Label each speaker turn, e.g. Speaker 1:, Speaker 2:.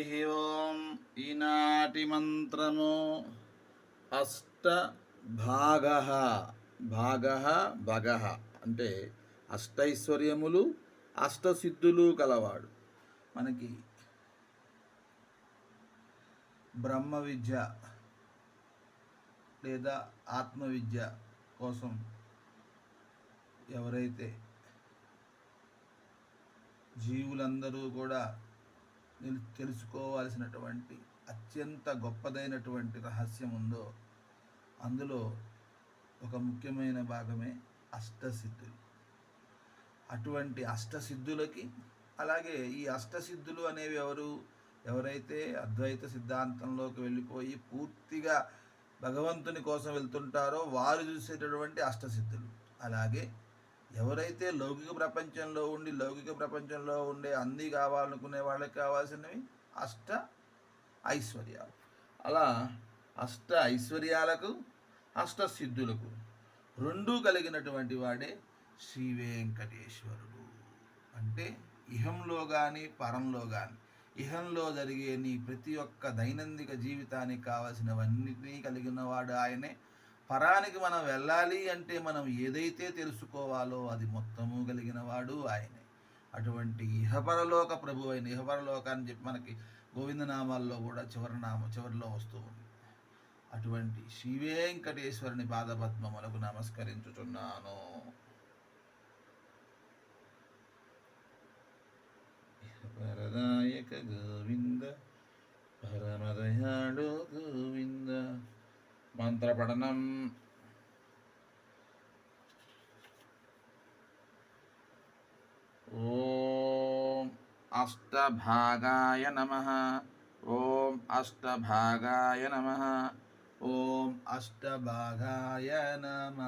Speaker 1: హరి ఓం ఈనాటి మంత్రము అష్ట భాగ భాగ భగ అంటే అష్టైశ్వర్యములు అష్టసిద్ధులు కలవాడు. మనకి బ్రహ్మ విద్య లేదా ఆత్మ విద్య కోసం ఎవరైతే జీవులందరూ కూడా నేను తెలుసుకోవాల్సినటువంటి అత్యంత గొప్పదైనటువంటి రహస్యం ఉందో అందులో ఒక ముఖ్యమైన భాగమే అష్టసిద్ధులు. అటువంటి అష్టసిద్ధులకి అలాగే ఈ అష్టసిద్ధులు అనేవి ఎవరు? ఎవరైతే అద్వైత సిద్ధాంతంలోకి వెళ్ళిపోయి పూర్తిగా భగవంతుని కోసం వెళ్తుంటారో వారు చూసేటటువంటి అష్టసిద్ధులు. అలాగే ఎవరైతే లౌకిక ప్రపంచంలో ఉండి లౌకిక ప్రపంచంలో ఉండే అన్నీ కావాలనుకునే వాళ్ళకి కావాల్సినవి అష్ట ఐశ్వర్యాలు. అలా అష్ట ఐశ్వర్యాలకు అష్ట సిద్ధులకు రెండూ కలిగినటువంటి వాడే శ్రీ వెంకటేశ్వరుడు. అంటే ఇహంలో కానీ పరంలో కానీ ఇహంలో జరిగే నీ ప్రతి ఒక్క దైనందిక జీవితానికి కావలసినవన్నిటినీ కలిగిన వాడు ఆయనే. పరానికి మనం వెళ్ళాలి అంటే మనం ఏదైతే తెలుసుకోవాలో అది మొత్తము కలిగిన వాడు ఆయనే. అటువంటి ఇహపరలోక ప్రభు అయిన ఇహపరలోక అని చెప్పి మనకి గోవిందనామాల్లో కూడా చివరి నామ చివరిలో వస్తూ ఉంది. అటువంటి శ్రీవేంకటేశ్వరుని పాదపద్మములకు నమస్కరించుచున్నాను. వరదాయక మంత్రపఠనం. ఓం అష్టభాగాయ నమ. ఓం అష్టభాగాయ నమ. ఓం అష్టభాగాయ నమ.